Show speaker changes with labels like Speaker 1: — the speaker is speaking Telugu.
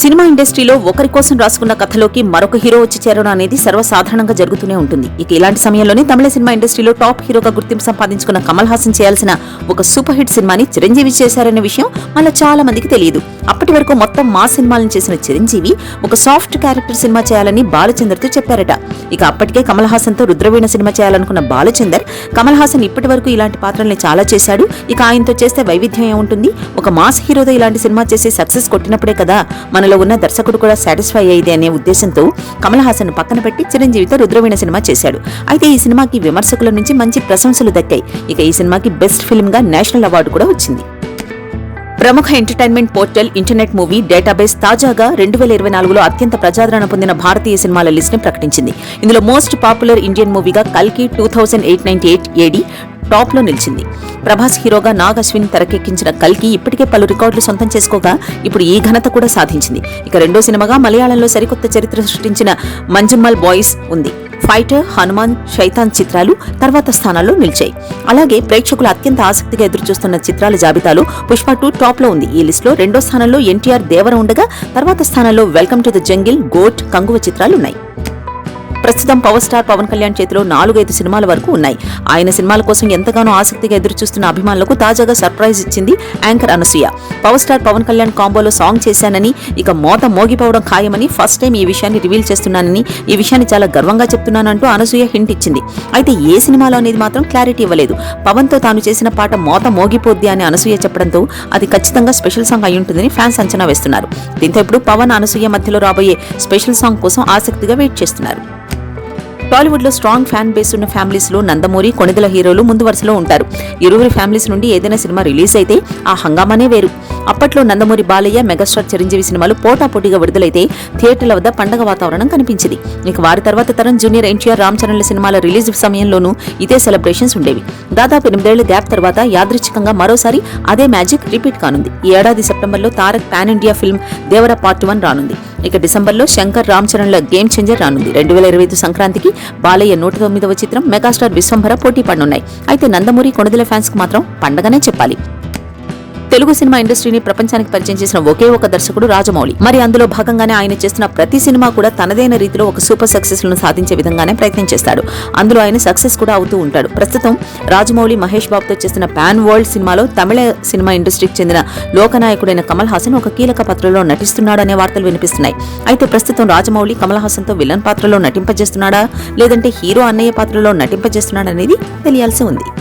Speaker 1: సినిమా ఇండస్ట్రీలో ఒకరి కోసం రాసుకున్న కథలోకి మరొక హీరో వచ్చి చేరడం అనేది సర్వసాధారణంగా జరుగుతూనే ఉంటుంది. ఇక ఇలాంటి సమయంలోనే తమిళ సినిమా ఇండస్ట్రీలో టాప్ హీరోగా గుర్తింపు సంపాదించుకున్న కమల్ హాసన్ చేయాల్సిన ఒక సూపర్ హిట్ సినిమాని చిరంజీవి చేశారనే విషయం మళ్ళీ చాలా మందికి తెలియదు. అప్పటి వరకు మొత్తం మా సినిమాలను చేసిన చిరంజీవి ఒక సాఫ్ట్ క్యారెక్టర్ సినిమా చేయాలని బాలచందర్తో చెప్పారట. ఇక అప్పటికే కమల్ హాసన్తో రుద్రవీణ సినిమా చేయాలనుకున్న బాలచందర్ కమల్ హాసన్ ఇప్పటి వరకు ఇలాంటి పాత్రల్ని చాలా చేశాడు. ఇక ఆయనతో చేస్తే వైవిధ్యం ఏముంటుంది? ఒక మాస్ హీరోతో ఇలాంటి సినిమా చేసి సక్సెస్ కొట్టినప్పుడే కదా మనలో ఉన్న దర్శకుడు కూడా సాటిస్ఫై అయ్యేది అనే ఉద్దేశంతో కమల్ హాసన్ పక్కన పెట్టి చిరంజీవితో రుద్రవీణ సినిమా చేశాడు. అయితే ఈ సినిమాకి విమర్శకుల నుంచి మంచి ప్రశంసలు దక్కాయి. ఇక ఈ సినిమాకి బెస్ట్ ఫిల్మ్గా నేషనల్ అవార్డు కూడా వచ్చింది. ప్రముఖ entertainment portal internet movie database తాజాగా రెండు వేల ఇరవై నాలుగులో అత్యంత ప్రజాదరణ పొందిన భారతీయ సినిమాల లిస్ట్ని ప్రకటించింది. ఇందులో మోస్ట్ పాపులర్ ఇండియన్ మూవీగా కల్కి two thousand eight ninety eight AD టాప్లో నిలిచింది. ప్రభాస్ హీరోగా నాగ్ అశ్విన్ తెరకెక్కించిన కల్కి ఇప్పటికే పలు రికార్డులు సొంతం చేసుకోగా ఇప్పుడు ఈ ఘనత కూడా సాధించింది. ఇక రెండో సినిమాగా మలయాళంలో సరికొత్త చరిత్ర సృష్టించిన మంజమ్మల్ బాయ్స్ ఉంది. ఫైటర్ హనుమాన్ శైతాన్ చిత్రాలు తర్వాత స్థానాల్లో నిలిచాయి. అలాగే ప్రేక్షకులు అత్యంత ఆసక్తిగా ఎదురుచూస్తున్న చిత్రాల జాబితాలో పుష్ప టూ టాప్లో ఉంది. ఈ లిస్టులో రెండో స్థానంలో ఎన్టీఆర్ దేవర ఉండగా తర్వాత స్థానంలో Welcome to the Jungle GOAT Kanguva చిత్రాలు ఉన్నాయి. ప్రస్తుతం పవర్ స్టార్ పవన్ కళ్యాణ్ చేతిలో నాలుగైదు సినిమాల వరకు ఉన్నాయి. ఆయన సినిమాల కోసం ఎంతగానో ఆసక్తిగా ఎదురుచూస్తున్న అభిమానులకు తాజాగా సర్ప్రైజ్ ఇచ్చింది anchor Anasuya. Power Star Pawan Kalyan కాంబోలో song చేశానని ఇక మోత మోగిపోవడం ఖాయమని ఫస్ట్ టైం ఈ విషయాన్ని రివీల్ చేస్తున్నానని ఈ విషయాన్ని చాలా గర్వంగా చెప్తున్నానంటూ అనసూయ హింట్ ఇచ్చింది. అయితే ఏ సినిమాలో అనేది మాత్రం క్లారిటీ ఇవ్వలేదు. పవన్తో తాను చేసిన పాట మోత మోగిపోద్ది అని అనసూయ చెప్పడంతో అది ఖచ్చితంగా స్పెషల్ సాంగ్ అయి ఉంటుందని ఫ్యాన్స్ అంచనా వేస్తున్నారు. దీంతో ఇప్పుడు పవన్ అనసూయ మధ్యలో రాబోయే స్పెషల్ సాంగ్ కోసం ఆసక్తిగా వెయిట్ చేస్తున్నారు. టాలీవుడ్లో స్ట్రాంగ్ ఫ్యాన్ బేస్ ఉన్న ఫ్యామిలీస్లో నందమూరి కొణిదల హీరోలు ముందు వరుసలో ఉంటారు. ఇరువురి ఫ్యామిలీస్ నుండి ఏదైనా సినిమా రిలీజ్ అయితే ఆ హంగామానే వేరు. అప్పట్లో నందమూరి బాలయ్య మెగాస్టార్ చిరంజీవి సినిమాలు పోటాపోటీగా విడుదలైతే థియేటర్ల వద్ద పండగ వాతావరణం కనిపించింది. ఇక వారి తర్వాత తరం జూనియర్ ఎన్టీఆర్ రామ్ చరణ్ల సినిమాల రిలీజ్ సమయంలోనూ ఇదే సెలబ్రేషన్స్ ఉండేవి. దాదాపు ఎనిమిదేళ్ళ గ్యాప్ తర్వాత యాదృచ్ఛికంగా మరోసారి అదే మ్యాజిక్ రిపీట్ కానుంది. ఈ ఏడాది సెప్టెంబర్లో Tarak pan India film Devara part one రానుంది. ఇక డిసెంబర్లో శంకర్ రామ్ చరణ్ల గేమ్ చేంజర్ రానుంది. రెండు వేల ఇరవై ఐదు సంక్రాంతికి బాలయ్య నూట తొమ్మిదవ చిత్రం మెగాస్టార్ విశ్వంభర పోటీ పడనున్నాయి. అయితే నందమూరి కొణిదల ఫ్యాన్స్కు మాత్రం పండగనే చెప్పాలి. తెలుగు సినిమా ఇండస్ట్రీని ప్రపంచానికి పరిచయం చేసిన ఒకే ఒక దర్శకుడు రాజమౌళి. మరి అందులో భాగంగానే ఆయన చేస్తున్న ప్రతి సినిమా కూడా తనదైన రీతిలో ఒక సూపర్ సక్సెస్లను సాధించే విధంగానే ప్రయత్నం చేస్తాడు. అందులో ఆయన సక్సెస్ కూడా అవుతూ ఉంటాడు. ప్రస్తుతం రాజమౌళి మహేష్ బాబుతో చేస్తున్న పాన్ వరల్డ్ సినిమాలో తమిళ సినిమా ఇండస్ట్రీకి చెందిన లోకనాయకుడైన కమల్ హాసన్ ఒక కీలక పాత్రలో నటిస్తున్నాడు అనే వార్తలు వినిపిస్తున్నాయి. అయితే ప్రస్తుతం రాజమౌళి కమల్ హాసన్తో విలన్ పాత్రలో నటింపజేస్తున్నాడా? లేదంటే హీరో అన్నయ్య పాత్రలో నటింపజేస్తున్నాడనేది తెలియాల్సి ఉంది.